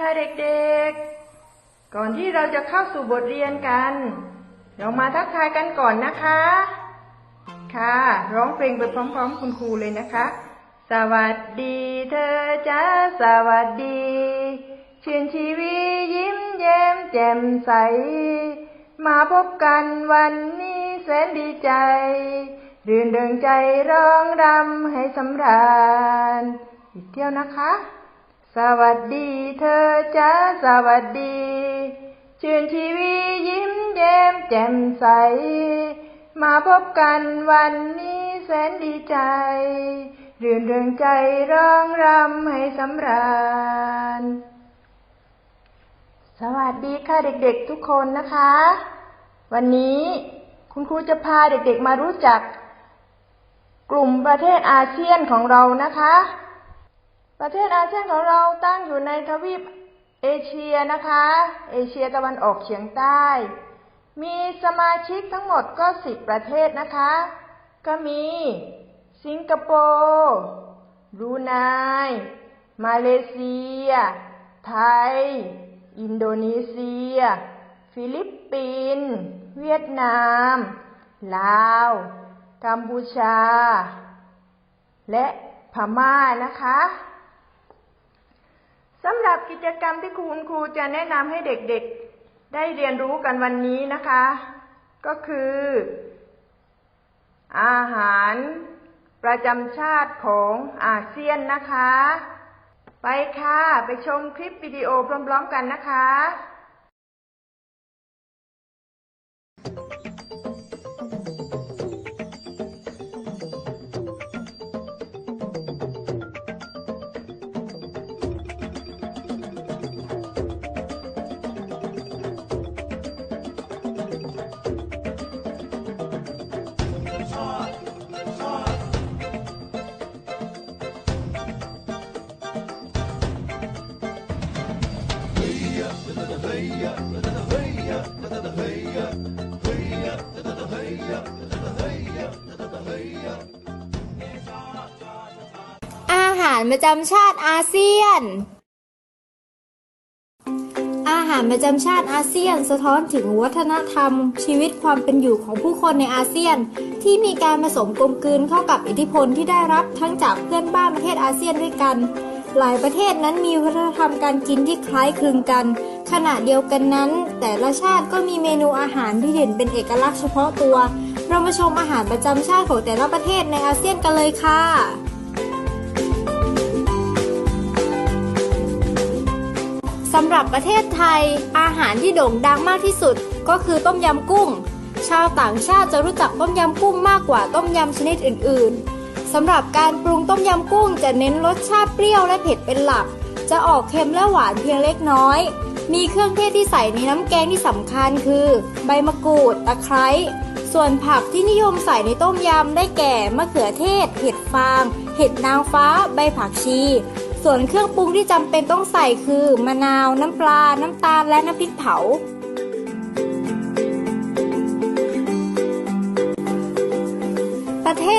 ค่ะเด็กๆ ก่อนที่เราจะเข้าสู่บทเรียนกัน เรามาทักทายกันก่อนนะคะ ค่ะ ร้องเพลงไปพร้อม ๆ คุณครูเลยนะคะ สวัสดีเธอจ้าสวัสดีชื่นชีวียิ้มแย้มแจ่มใส มาพบกันวันนี้แสนดีใจ รื่นเริงใจร้องรำให้สำราญอีกเที่ยวนะคะ สวัสดีเธอจ้าสวัสดี ชื่นชีวียิ้มแย้มแจ่มใส มาพบกันวันนี้แสนดีใจ รื่นเริงใจร้องรำให้สำราญ สวัสดีค่ะเด็กๆทุกคนนะคะ วันนี้คุณครูจะพาเด็กๆมารู้จัก กลุ่มประเทศอาเซียนของเรานะคะ ประเทศอาเซียนของเราตั้งอยู่ในทวีปเอเชียนะคะ เอเชียตะวันออกเฉียงใต้ มีสมาชิกทั้งหมดก็สิบประเทศนะคะ ก็มี สิงคโปร์บรูไน มาเลเซีย ไทย อินโดนีเซีย ฟิลิปปินส์ เวียดนาม ลาว กัมพูชา และพม่านะคะ กิจกรรมที่คุณครูจะแนะนำให้เด็กๆ ได้เรียนรู้กันวันนี้นะคะ ก็คือ อาหารประจำชาติของอาเซียนนะคะ ไปค่ะ ไปชมคลิปวิดีโอพร้อมๆกันนะคะ อาหารประจำชาติอาเซียน อาหารประจำชาติอาเซียน สะท้อนถึงวัฒนธรรม ชีวิตความเป็นอยู่ของผู้คนในอาเซียน ที่มีการผสมกลมกลืนเข้ากับอิทธิพลที่ได้รับทั้งจากเพื่อนบ้านประเทศอาเซียนด้วยกัน หลายประเทศนั้นมีวัฒนธรรมการกินที่คล้ายคลึงกัน ขณะเดียวกันนั้น แต่ละชาติก็มีเมนูอาหารที่เด่นเป็นเอกลักษณ์เฉพาะตัว เรามาชมอาหารประจำชาติของแต่ละประเทศในอาเซียนกันเลยค่ะสำหรับประเทศไทย อาหารที่โด่งดังมากที่สุด ก็คือต้มยำกุ้ง ชาวต่างชาติจะรู้จักต้มยำกุ้งมากกว่าต้มยำชนิดอื่นๆ สำหรับการปรุงต้มยำกุ้งจะเน้นรสชาติเปรี้ยวและเผ็ดเป็นหลัก จะออกเค็มและหวานเพียงเล็กน้อย มีเครื่องเทศที่ใส่ในน้ำแกงที่สำคัญคือ ใบมะกรูด ตะไคร้ ส่วนผักที่นิยมใส่ในต้มยำได้แก่มะเขือเทศ เห็ดฟาง เห็ดนางฟ้า ใบผักชี ส่วนเครื่องปรุงที่จำเป็นต้องใส่คือ มะนาว น้ำปลา น้ำตาล และน้ำพริกเผา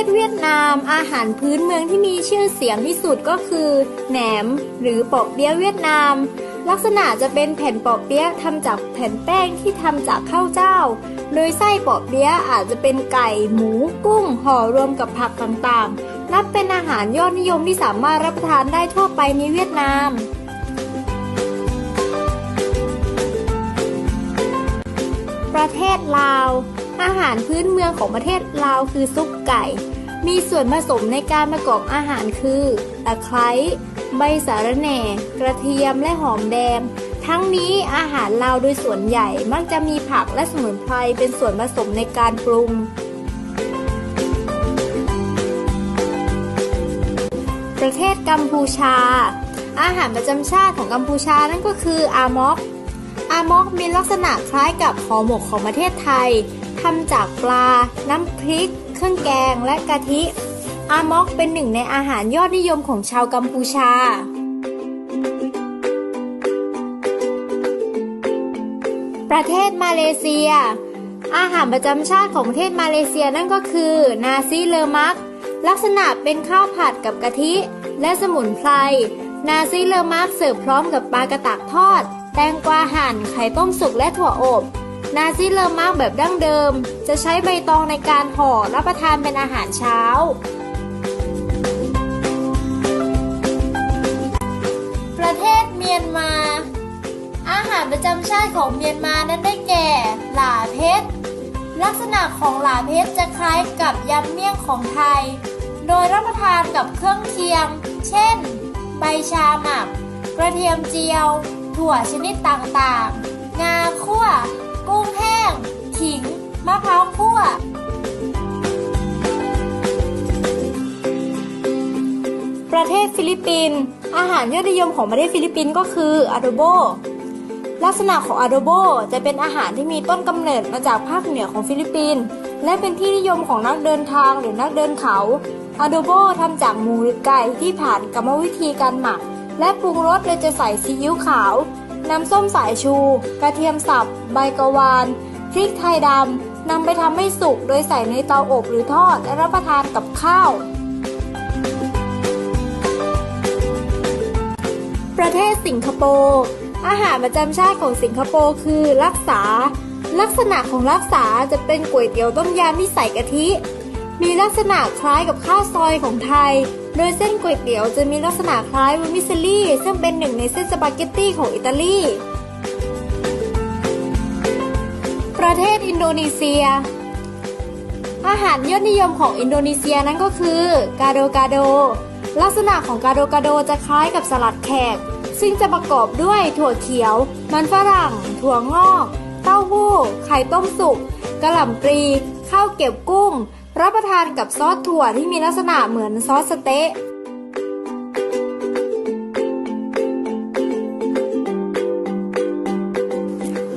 ศเวียดนาม อาหารพื้นเมืองที่มีชื่อเสียงที่สุดก็คือแหนมหรือปอกเปี๊ยะเวียดนาม ลักษณะจะเป็นแผ่นปอกเปี๊ยะทำจากแผ่นแป้งที่ทำจากข้าวเจ้า โดยไส้ปอกเปี๊ยะอาจจะเป็นไก่หมูกุ้งห่อรวมกับผักต่างๆ นับเป็นอาหารยอดนิยมที่สามารถรับประทานได้ทั่วไปในเวียดนามประเทศลาว อาหารพื้นเมืองของประเทศลาวคือซุปไก่ มีส่วนผสมในการประกอบอาหารคือตะไคร้ใบสาระแหน่ กระเทียมและหอมแดง ทั้งนี้อาหารลาวโดยส่วนใหญ่มักจะมีผักและสมุนไพรเป็นส่วนผสมในการปรุงประเทศกัมพูชา อาหารประจำชาติของกัมพูชานั่นก็คืออามอก อามอกมีลักษณะคล้ายกับห่อหมกของประเทศไทยำจากปลา น้ำพริก เครื่องแกงและกะทิ อามอกเป็นหนึ่งในอาหารยอดนิยมของชาวกัมพูชา ประเทศมาเลเซีย อาหารประจำชาติของประเทศมาเลเซียนั่นก็คือ นาซีเลอมัก ลักษณะเป็นข้าวผัดกับกะทิ และสมุนไพร นาซิเลอมาร์กเสิร์ฟพร้อมกับปลากระตักทอด แตงกวาหั่น ไข่ต้มสุกและถั่วอบ นาซิเลอร์มาร์กแบบดั้งเดิม จะใช้ใบตองในการห่อรับประทานเป็นอาหารเช้า ประเทศเมียนมา อาหารประจำชาติของเมียนมานั้นได้แก่ หล่าเพชรลักษณะของหล่าเพชรจะคล้ายกับยำเมี่ยงของไทย โดยรับประทานกับเครื่องเคียง เช่น ใบชาหมัก กระเทียมเจียว ถั่วชนิดต่างๆ งาคั่ว กุ้งแห้ง ขิง มะพร้าวคั่ว ประเทศฟิลิปปินส์อาหารยอดนิยมของประเทศฟิลิปปินส์ก็คืออะโดโบ ลักษณะของอะโดโบจะเป็นอาหารที่มีต้นกำเนิดมาจากภาคเหนือของฟิลิปปินส์และเป็นที่นิยมของนักเดินทางหรือนักเดินเขาอะโดโบทำจากหมูหรือไก่ที่ผ่านกรรมวิธีการหมัก และปรุงรสโดยจะใส่ซีอิ๊วขาว น้ำส้มสายชู กระเทียมสับ ใบกะวานพริกไทยดำนำไปทำให้สุกโดยใส่ในเตาอบหรือทอดและรับประทานกับข้าว ประเทศสิงคโปร์อาหารประจำชาติของสิงคโปร์คือลักษา ลักษณะของลักษาจะเป็นก๋วยเตี๋ยวต้มยำที่ใส่กะทิ มีลักษณะคล้ายกับข้าวซอยของไทย โดยเส้นก๋วยเตี๋ยวจะมีลักษณะคล้ายวิมิสลี่ ซึ่งเป็นหนึ่งในเส้นสปาเกตตี้ของอิตาลี ประเทศอินโดนีเซีย อาหารยอดนิยมของอินโดนีเซียนั้นก็คือกาโดกาโด ลักษณะของกาโดกาโดจะคล้ายกับสลัดแขก ซึ่งจะประกอบด้วยถั่วเขียว มันฝรั่ง ถั่วงอก เต้าหู้ ไข่ต้มสุกกระหล่ำปลีข้าวเก็บกุ้ง รับประทานกับซอสถั่วที่มีลักษณะเหมือนซอสสเต๊ะ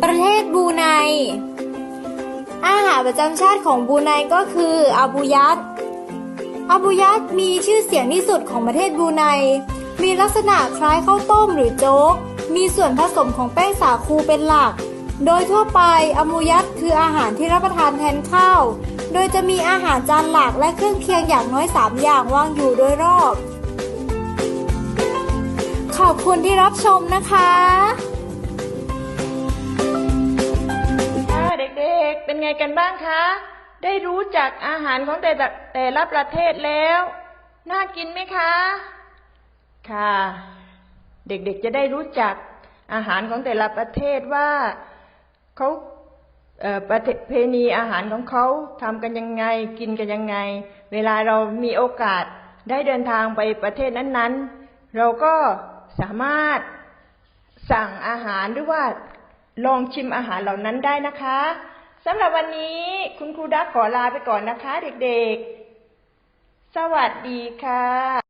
ประเทศบูไน อาหารประจำชาติของบูไนก็คืออาบูยัดอาบูยัดมีชื่อเสียงที่สุดของประเทศบูไน มีลักษณะคล้ายข้าวต้มหรือโจ๊ก มีส่วนผสมของแป้งสาคูเป็นหลัก โดยทั่วไปอามูยัดคืออาหารที่รับประทานแทนข้าว โดยจะมีอาหารจานหลักและเครื่องเคียงอย่างน้อย 3 อย่างวางอยู่โดยรอบ ขอบคุณที่รับชมนะคะค่ะเด็กๆ เป็นไงกันบ้างคะ ได้รู้จักอาหารของแต่ละแต่ละประเทศแล้ว น่ากินไหมคะ ค่ะ เด็กๆ จะได้รู้จักอาหารของแต่ละประเทศว่าเขา ประเพณีอาหารของเขาทำกันยังไงกินกันยังไง เวลาเรามีโอกาสได้เดินทางไปประเทศนั้นๆ เราก็สามารถสั่งอาหารหรือว่าลองชิมอาหารเหล่านั้นได้นะคะสำหรับวันนี้คุณครูดักขอลาไปก่อนนะคะ เด็กๆ สวัสดีค่ะ